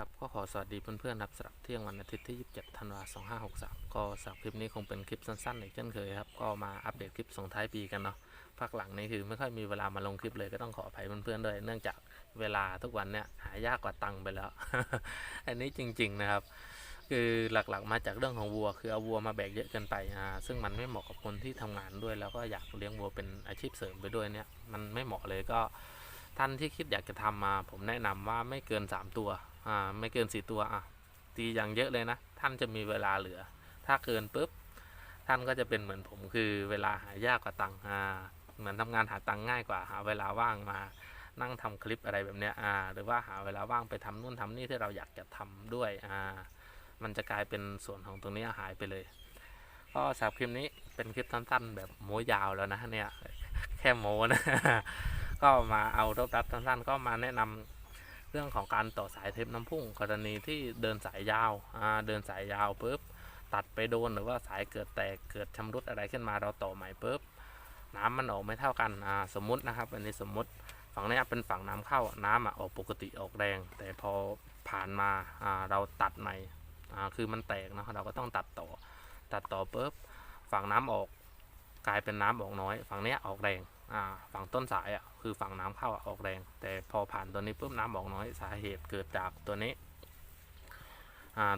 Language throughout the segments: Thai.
ครับก็ขอสวัสดีเพื่อนๆครับสำหรับเที่ยงวันอาทิตย์ที่ 27 ธันวาคม 2563 ก็สำหรับคลิปนี้คงเป็นคลิปสั้นๆอีกเช่นเคยครับ ก็มาอัปเดตคลิปส่งท้ายปีกันเนาะภาคหลังนี้คือไม่ค่อยมีเวลามาลงคลิปเลยก็ต้องขออภัยเพื่อนๆด้วย เนื่องจากเวลาทุกวันเนี่ยหายากกว่าตังค์ไปแล้ว อันนี้จริงๆนะครับ คือหลักๆมาจากเรื่องของวัว คือเอาวัวมาแบกเยอะเกินไปอ่าซึ่งมันไม่เหมาะกับคนที่ทำงานด้วย แล้วก็อยากเลี้ยงวัวเป็นอาชีพเสริมไปด้วยเนี่ยมันไม่เหมาะเลยก็ท่านที่คิดอยากจะทำมา ผมแนะนำว่าไม่เกิน 3 ตัว อ่าไม่เกิน4ตัวอะตีอย่างเยอะเลยนะ ท่านจะมีเวลาเหลือ ถ้าเกินปุ๊บท่านก็จะเป็นเหมือนผมคือเวลาหายากกว่าตังค์อ่าเหมือนทำงานหาตังค์ง่ายกว่าหาเวลาว่างมานั่งทำคลิปอะไรแบบเนี้ยอ่าหรือว่าหาเวลาว่างไปทำนู่นทำนี่ที่เราอยากจะทำด้วยอ่ามันจะกลายเป็นส่วนของตรงนี้หายไปเลย ก็สำหรับคลิปนี้เป็นคลิปสั้นๆ แบบโม้ยาวแล้วนะเนี่ยแค่โม้นะก็มาเอารบรัดสั้นๆก็มาแนะนำ เรื่องของการต่อสายเทปน้ำพุ่งกรณีที่เดินสายยาวอ่าเดินสายยาวปุ๊บตัดไปโดนหรือว่าสายเกิดแตกเกิดชำรุดอะไรขึ้นมาเราต่อใหม่ปุ๊บน้ำมันออกไม่เท่ากันอ่าสมมุตินะครับอันนี้สมมุติฝั่งนี้เป็นฝั่งน้ำเข้าน้ำอะออกปกติออกแรง แต่พอผ่านมาอ่าเราตัดใหม่อ่าคือมันแตกเนะเราก็ต้องตัดต่อ ตัดต่อปุ๊บฝั่งน้ำออกกลายเป็นน้ำออกน้อย ฝั่งนี้ออกแรง ฝั่งต้นสายอะคือฝั่งน้ำเข้าออกแรง แต่พอผ่านตัวนี้ปุ๊บน้ำออกน้อยสาเหตุเกิดจากตัวนี้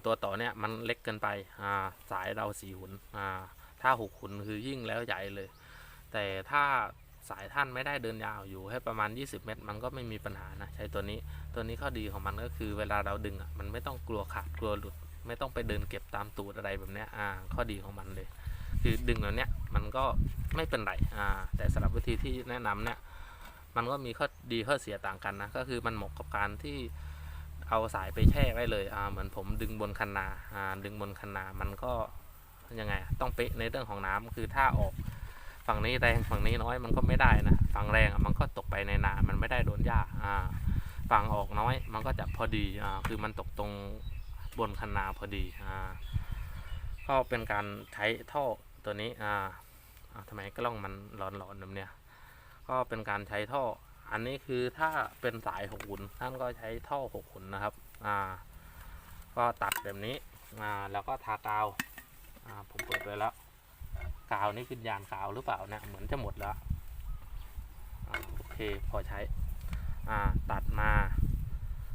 ตัวต่อเนี่ยมันเล็กเกินไปาสายเราสี่หุนถ้าหกหุนคือยิ่งแล้วใหญ่เลย แต่ถ้าสายท่านไม่ได้เดินยาวอยู่ให้ประมาณ 20 เมตร มันก็ไม่มีปัญหานะใช้ตัวนี้ตัวนี้ข้อดีของมันก็คือเวลาเราดึงอะมันไม่ต้องกลัวขาดกลัวหลุด ไม่ต้องไปเดินเก็บตามตูดอะไรแบบเนี้ยอ่าข้อดีของมันเลย คือดึงแบบเนี้ยมันก็ไม่เป็นไรอ่าแต่สำหรับวิธีที่แนะนำเนี่ยมันก็มีข้อดีข้อเสียต่างกันนะก็คือมันเหมาะกับการที่เอาสายไปแช่ไว้เลยอ่าเหมือนผมดึงบนคันนาอ่าดึงบนคันนามันก็ยังไงต้องเป๊ะในเรื่องของน้ำคือถ้าออกฝั่งนี้แรงฝั่งนี้น้อยมันก็ไม่ได้นะฝั่งแรงอะมันก็ตกไปในนา มันไม่ได้โดนหญ้าอ่าฝั่งออกน้อยมันก็จะพอดีอ่าคือมันตกตรงบนคันนาพอดีอ่าก็เป็นการใช้ท่อ ตัวนี้อ่าทำไมกล้องมันร้อนๆแบบเนี้ยก็เป็นการใช้ท่อ อันนี้คือถ้าเป็นสายหกหุ่นท่านก็ใช้ท่อหกหุ่นนะครับ อ่า ก็ตัดแบบนี้ อ่า แล้วก็ทากาว อ่า ผมเปิดไว้แล้ว กาวนี่คือยานกาวหรือเปล่าเนี่ย เหมือนจะหมดแล้ว อ่า โอเค พอใช้ อ่า ตัดมา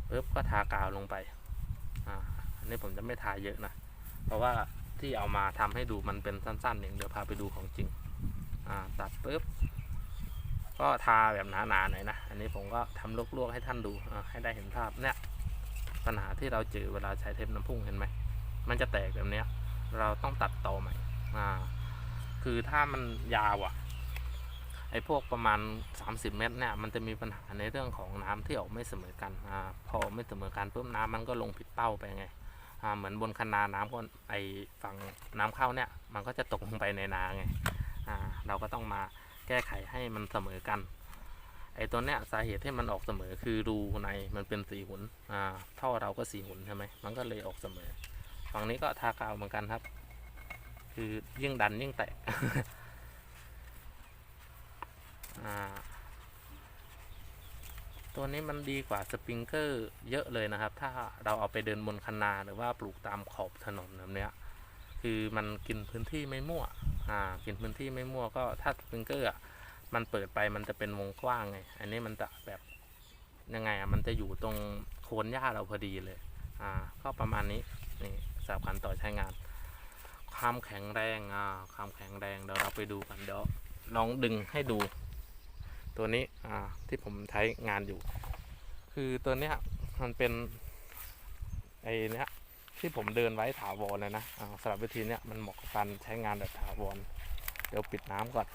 ปุ๊บก็ทากาวลงไป อ่า อันนี้ผมจะไม่ทาเยอะนะ เพราะว่า ที่เอามาทำให้ดูมันเป็นสั้นๆเองเดี๋ยวพาไปดูของจริงอ่าตัดปุ๊บก็ทาแบบหนาๆหน่อยนะ อันนี้ผมก็ทำลวกๆให้ท่านดูให้ได้เห็นภาพเนี่ยปัญหาที่เราเจอเวลาใช้เทปน้ำพุ่งเห็นไหมมันจะแตกแบบเนี้ย เราต้องตัดต่อใหม่อ่าคือถ้ามันยาวอะ่ะไอ้พวกประมาณ 30 เมตรเนี่ยมันจะมีปัญหาในเรื่องของน้ำที่ออกไม่เสมอกันอ่าพอไม่เสมอกันปุ๊บน้ำมันก็ลงผิดเป้าไปไง เหมือนบนคันนาน้ำก็ไอฝั่งน้ำเข้าเนี่ย มันก็จะตกลงไปในนาไงเราก็ต้องมาแก้ไขให้มันเสมอกัน ไอตัวเนี้ยสาเหตุที่มันออกเสมอคือรูในมันเป็นสีหุนอ่าท่อเราก็สีหุนใช่ไหมมันก็เลยออกเสมอ ฝั่งนี้ก็ทากาวเหมือนกันครับ คือยิ่งดันยิ่งแตก อ่า ตัวนี้มันดีกว่าสปริงเกอร์เยอะเลยนะครับ ถ้าเราเอาไปเดินบนคันนาหรือว่าปลูกตามขอบถนนแบบเนี้ยคือมันกินพื้นที่ไม่มั่วอ่ากินพื้นที่ไม่มั่วก็ถ้าสปริงเกอร์อะมันเปิดไปมันจะเป็นวงกว้างไง อันนี้มันจะแบบยังไงอะ มันจะอยู่ตรงโคนหญ้าเราพอดีเลย อ่า ก็ประมาณนี้ นี่สำหรับการต่อใช้งาน ความแข็งแรง อ่า ความแข็งแรง เดี๋ยวเราไปดูกัน เดี๋ยวลองดึงให้ดู ตัวนี้อ่าที่ผมใช้งานอยู่ คือตัวเนี้ยมันเป็นไอ้เนี้ยที่ผมเดินไว้ถาวรเลยนะสำหรับวิธีเนี้ยมันเหมาะกับการใช้งานแบบถาวรเดี๋ยวปิดน้ำก่อน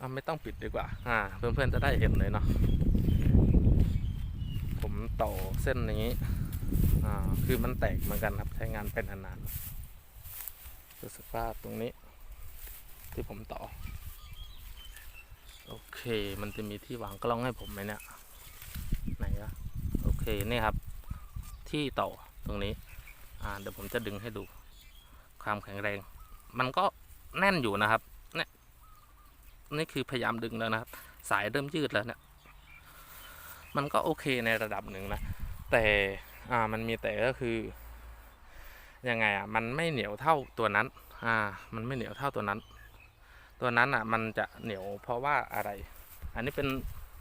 อไม่ต้องปิดดีกว่า อ่า เพื่อนๆจะได้เห็นเลยเนาะ ผมต่อเส้นอย่างนี้ อ่า คือมันแตกเหมือนกันครับ ใช้งานเป็นนานๆรู้สึกว่าตรงนี้ ที่ผมต่อ โอเค มันจะมีที่วางกล้องให้ผมไหมเนี่ยไหนอะโอเค นี่ครับ ที่ต่อตรงนี้ อ่า เดี๋ยวผมจะดึงให้ดู ความแข็งแรง มันก็แน่นอยู่นะครับ เนี่ย นี่คือพยายามดึงแล้วนะครับ สายเริ่มยืดแล้วเนี่ย มันก็โอเคในระดับหนึ่งนะ แต่ อ่า มันมีแต่ก็คือ ยังไงอะ มันไม่เหนียวเท่าตัวนั้น อ่า มันไม่เหนียวเท่าตัวนั้น ตัวนั้นอะมันจะเหนียวเพราะว่าอะไร อันนี้เป็น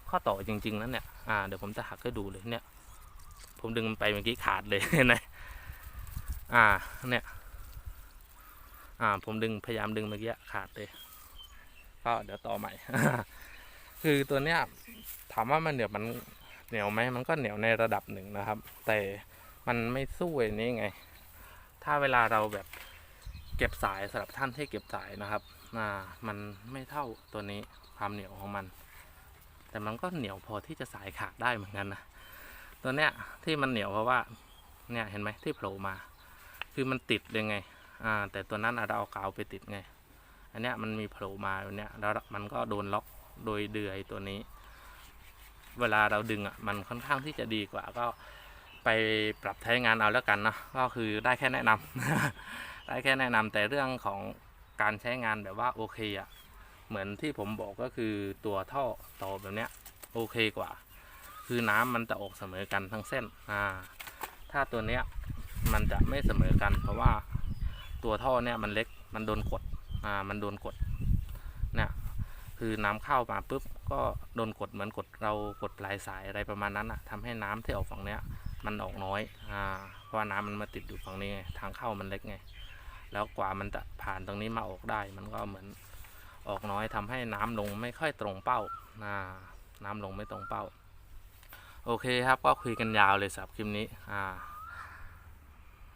ข้อต่อจริงๆนั้นเนี่ยอ่าเดี๋ยวผมจะหักให้ดูเลยเนี่ย ผมดึงมันไปเมื่อกี้ขาดเลยเห็นไหมอ่าเนี่ยอ่าผมดึงพยายามดึงเมื่อกี้ขาดเลย ก็เดี๋ยวต่อใหม่ คือตัวเนี้ยถามว่ามันเหนียวมันเหนียวไหมมันก็เหนียวในระดับหนึ่งนะครับ แต่มันไม่สู้ไอ้นี้ไง ถ้าเวลาเราแบบเก็บสายสำหรับท่านที่เก็บสายนะครับ่ามันไม่เท่าตัวนี้ความเหนียวของมัน แต่มันก็เหนียวพอที่จะสายขาดได้เหมือนกันนะตัวเนี้ยที่มันเหนียวเพราะว่าเนี่ยเห็นไหมที่โผล่มา คือมันติดเลยไงอ่าแต่ตัวนั้นเราเอากาวไปติดไง อันเนี้ยมันมีโผล่มาแบบเนี้ยแล้วมันก็โดนล็อกโดยเดือยตัวนี้ เวลาเราดึงอะมันค่อนข้างที่จะดีกว่าก็ไปปรับใช้งานเอาแล้วกันเนาะก็คือได้แค่แนะนำได้แค่แนะนำแต่เรื่องของ การใช้งานแบบว่าโอเคอะ เหมือนที่ผมบอกก็คือตัวท่อต่อแบบเนี้ยโอเคกว่า คือน้ำมันจะออกเสมอกันทั้งเส้นอ่าถ้าตัวเนี้ยมันจะไม่เสมอกัน เพราะว่าตัวท่อเนี่ยมันเล็กมันโดนกดอ่ามันโดนกดเนี่ยคือน้ำเข้ามาปุ๊บก็โดนกดเหมือนกดเรากดปลายสายอะไรประมาณนั้นอะทำให้น้ำที่ออกฝั่งเนี้ยมันออกน้อยอ่าเพราะว่าน้ำมันมาติดอยู่ฝั่งนี้ไงทางเข้ามันเล็กไง แล้วกว่ามันจะผ่านตรงนี้มาออกได้ มันก็เหมือนออกน้อยทำให้น้ำลงไม่ค่อยตรงเป้าอ่าน้ำลงไม่ตรงเป้า โอเคครับก็คุยกันยาวเลยสำหรับคลิปนี้อ่า